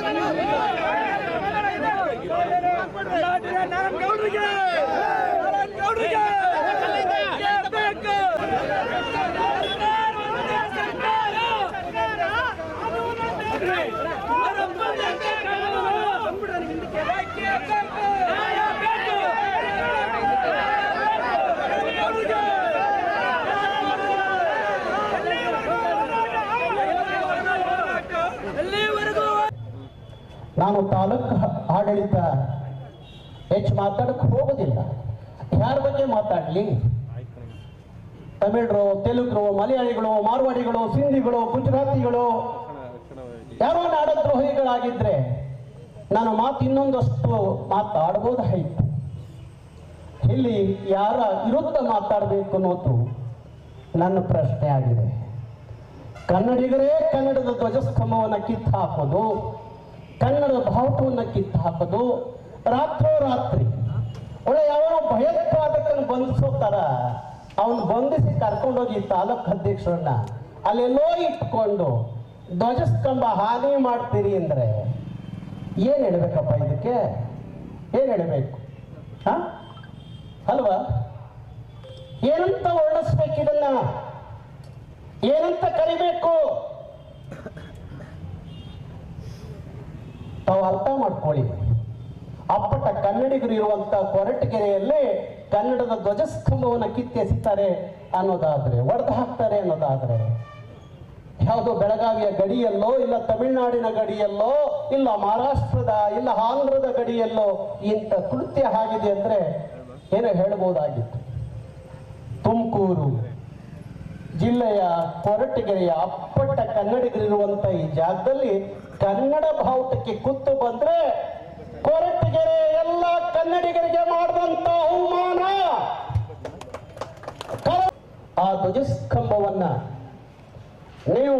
நரம்பு ನಾನು ತಾಲೂಕು ಆಡಳಿತ ಹೆಚ್ಚು ಮಾತಾಡಕ್ಕೆ ಹೋಗೋದಿಲ್ಲ. ಯಾರ ಬಗ್ಗೆ ಮಾತಾಡ್ಲಿ? ತಮಿಳರು, ತೆಲುಗರು, ಮಲಯಾಳಿಗಳು, ಮಾರ್ವಾಡಿಗಳು, ಸಿಂಧಿಗಳು, ಗುಜರಾತಿಗಳು, ಯಾರೋ ನಾಡದ್ರೋಹಿಗಳಾಗಿದ್ರೆ ನಾನು ಮಾತು ಇನ್ನೊಂದಷ್ಟು ಮಾತಾಡ್ಬೋದಾಯಿತು ಇಲ್ಲಿ ಯಾರ ವಿರುದ್ಧ ಮಾತಾಡಬೇಕು ಅನ್ನೋದು ನನ್ನ ಪ್ರಶ್ನೆ ಆಗಿದೆ. ಕನ್ನಡಿಗರೇ ಕನ್ನಡದ ಧ್ವಜಸ್ತಂಭವನ್ನು ಕಿತ್ತು ಹಾಕೋದು ಕನ್ನಡದ ಭಾವಪೂರ್ಣ ಕಿತ್ತು ಹಾಕೋದು ರಾತ್ರೋರಾತ್ರಿ ಒಳ್ಳೆ ಯಾವ ಭಯೋತ್ಪಾದಕನ ಬಂಧಿಸೋತಾರ ಅವನು ಬಂಧಿಸಿ ಕರ್ಕೊಂಡೋಗಿ ತಾಲೂಕು ಅಧ್ಯಕ್ಷರನ್ನ ಅಲ್ಲೆಲ್ಲೋ ಇಟ್ಕೊಂಡು ಧ್ವಜಸ್ತಂಭ ಹಾನಿ ಮಾಡ್ತೀರಿ ಅಂದ್ರೆ ಏನ್ ಹೇಳ್ಬೇಕಪ್ಪ ಇದಕ್ಕೆ? ಏನ್ ಹೇಳಬೇಕು? ಹ? ಅಲ್ವಾ? ಏನಂತ ವರ್ಣಿಸ್ಬೇಕು ಇದನ್ನ? ಏನಂತ ಕರಿಬೇಕು? ತಾವು ಅರ್ಥ ಮಾಡ್ಕೊಳ್ಳಿ. ಅಪ್ಪಟ ಕನ್ನಡಿಗರು ಇರುವಂತ ಕೊರಟಗೆರೆಯಲ್ಲೇ ಕನ್ನಡದ ಧ್ವಜಸ್ತಂಭವನ್ನು ಕಿತ್ತೆಸಿತಾರೆ ಅನ್ನೋದಾದ್ರೆ, ಒಡೆದು ಹಾಕ್ತಾರೆ ಅನ್ನೋದಾದ್ರೆ. ಯಾವುದೋ ಬೆಳಗಾವಿಯ ಗಡಿಯಲ್ಲೋ, ಇಲ್ಲ ತಮಿಳುನಾಡಿನ ಗಡಿಯಲ್ಲೋ, ಇಲ್ಲ ಮಹಾರಾಷ್ಟ್ರದ, ಇಲ್ಲ ಆಂಧ್ರದ ಗಡಿಯಲ್ಲೋ ಇಂಥ ಕೃತ್ಯ ಆಗಿದೆ ಅಂದ್ರೆ ಏನೋ ಹೇಳ್ಬೋದಾಗಿತ್ತು. ತುಮಕೂರು ಜಿಲ್ಲೆಯ ಕೊರಟಗೆರೆಯ ಅಪ್ಪಟ್ಟ ಕನ್ನಡಿಗರಿರುವಂತ ಈ ಜಾಗದಲ್ಲಿ ಕನ್ನಡ ಭಾವುಟಕ್ಕೆ ಕುತ್ತು ಬಂದ್ರೆ ಕೊರಟಗೆರೆ ಎಲ್ಲ ಕನ್ನಡಿಗರಿಗೆ ಮಾಡಿದಂತ ಅವಮಾನ. ಆ ಧ್ವಜಸ್ತಂಭವನ್ನ ನೀವು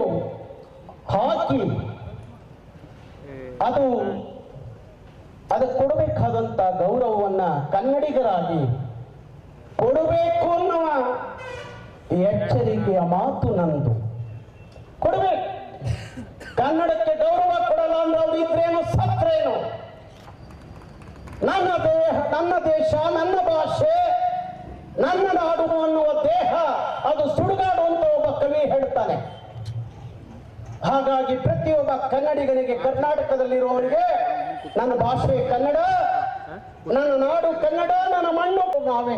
ಹಾಕಿ ಅದು ಅದಕ್ಕೆ ಕೊಡಬೇಕಾದಂತ ಗೌರವವನ್ನ ಕನ್ನಡಿಗರಾಗಿ ಕೊಡಬೇಕು ಅನ್ನುವ ಎಚ್ಚರಿಕೆಯ ಮಾತು ನಂದು. ಕನ್ನಡಕ್ಕೆ ಗೌರವ ಕೊಡಲ್ಲ ಅಂದ್ರೆ ಅವ್ರು ಇದ್ರೇನು ಸತ್ರೇನು ನನ್ನ ದೇಹ, ನನ್ನ ದೇಶ, ನನ್ನ ಭಾಷೆ, ನನ್ನ ನಾಡು ಅನ್ನುವ ದೇಹ, ಅದು ಸುಡುಗಾಡು ಅಂತ ಒಬ್ಬ ಕವಿ ಹೇಳ್ತಾನೆ. ಹಾಗಾಗಿ ಪ್ರತಿಯೊಬ್ಬ ಕನ್ನಡಿಗನಿಗೆ ಕರ್ನಾಟಕದಲ್ಲಿರುವವರಿಗೆ ನನ್ನ ಭಾಷೆ ಕನ್ನಡ, ನನ್ನ ನಾಡು ಕನ್ನಡ, ನನ್ನ ಮಣ್ಣು ನಾವೇ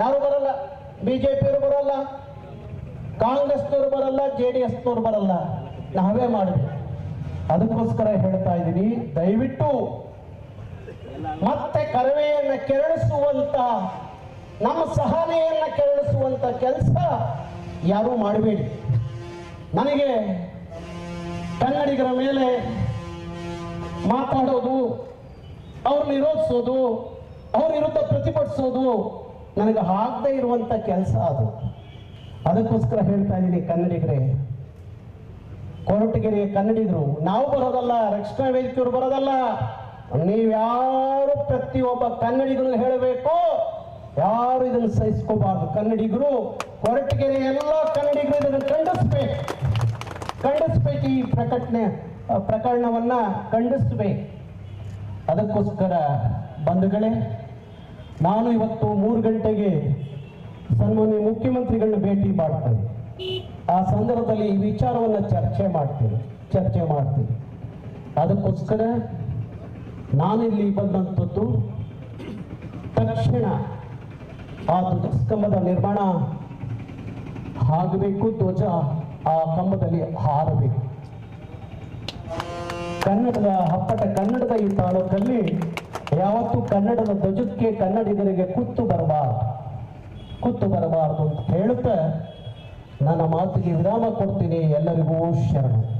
ಯಾರು ಬರಲ್ಲ? ಬಿಜೆಪಿಯವರು ಬರಲ್ಲ? ಕಾಂಗ್ರೆಸ್ನವರು ಬರಲ್ಲ? ಜೆ ಡಿ ಎಸ್ನವರು ಬರಲ್ಲ? ನಾವೇ ಮಾಡಬೇಕು. ಅದಕ್ಕೋಸ್ಕರ ಹೇಳ್ತಾ ಇದ್ದೀನಿ, ದಯವಿಟ್ಟು ಮತ್ತೆ ಕರವೆಯನ್ನ ಕೆರಳಿಸುವಂತ, ನಮ್ಮ ಸಹನೆಯನ್ನ ಕೆರಳಿಸುವಂತ ಕೆಲಸ ಯಾರೂ ಮಾಡಬೇಡಿ. ನನಗೆ ಕನ್ನಡಿಗರ ಮೇಲೆ ಮಾತಾಡೋದು, ಅವ್ರು ನಿರೋಧಿಸೋದು, ಅವ್ರ ವಿರುದ್ಧ ಪ್ರತಿಭಟಿಸೋದು ನನಗೆ ಆಗದೆ ಇರುವಂತ ಕೆಲಸ ಅದು. ಅದಕ್ಕೋಸ್ಕರ ಹೇಳ್ತಾ ಇದ್ದೀನಿ ಕನ್ನಡಿಗರೇ ಕೊರಟಗೆರೆಯ ಕನ್ನಡಿಗರು, ನಾವು ಬರೋದಲ್ಲ ರಕ್ಷಣಾ ವೇದಿಕೆಯವರು ಬರೋದಲ್ಲ. ನೀವ್ಯಾರು ಪ್ರತಿಯೊಬ್ಬ ಕನ್ನಡಿಗರು ಹೇಳಬೇಕು? ಯಾರು ಇದನ್ನು ಸಹಿಸ್ಕೋಬಾರ್ದು? ಕನ್ನಡಿಗರು, ಕೊರಟಗೆರೆ ಎಲ್ಲ ಕನ್ನಡಿಗರು ಇದನ್ನು ಖಂಡಿಸ್ಬೇಕು. ಖಂಡಿಸ್ಬೇಕು ಈ ಪ್ರಕಟಣೆ ಪ್ರಕರಣವನ್ನ ಖಂಡಿಸ್ಬೇಕು. ಅದಕ್ಕೋಸ್ಕರ ಬಂಧುಗಳೇ, ನಾನು ಇವತ್ತು ಮೂರು ಗಂಟೆಗೆ ಸನ್ಮಾನ್ಯ ಮುಖ್ಯಮಂತ್ರಿಗಳನ್ನ ಭೇಟಿ ಮಾಡ್ತೇನೆ. ಆ ಸಂದರ್ಭದಲ್ಲಿ ಈ ವಿಚಾರವನ್ನು ಚರ್ಚೆ ಮಾಡ್ತೀವಿ ಚರ್ಚೆ ಮಾಡ್ತೀವಿ ಅದಕ್ಕೋಸ್ಕರ ನಾನಿಲ್ಲಿ ಬಂದಂಥದ್ದು ತಕ್ಷಣ ಆ ಧ್ವಜಸ್ತಂಭದ ನಿರ್ಮಾಣ ಆಗಬೇಕು, ಧ್ವಜ ಆ ಕಂಬದಲ್ಲಿ ಹಾರಬೇಕು. ಕನ್ನಡದ ಹಪ್ಪಟ ಕನ್ನಡದ ಈ ತಾಲೂಕಲ್ಲಿ ಯಾವತ್ತೂ ಕನ್ನಡದ ಧ್ವಜಕ್ಕೆ ಕನ್ನಡಿಗರಿಗೆ ಕುತ್ತು ಬರಬಾರದು ಕುತ್ತು ಬರಬಾರದು ಅಂತ ಹೇಳುತ್ತಾ ನನ್ನ ಮಾತಿಗೆ ವಿರಾಮ ಕೊಡ್ತೀನಿ. ಎಲ್ಲರಿಗೂ ಶರಣು.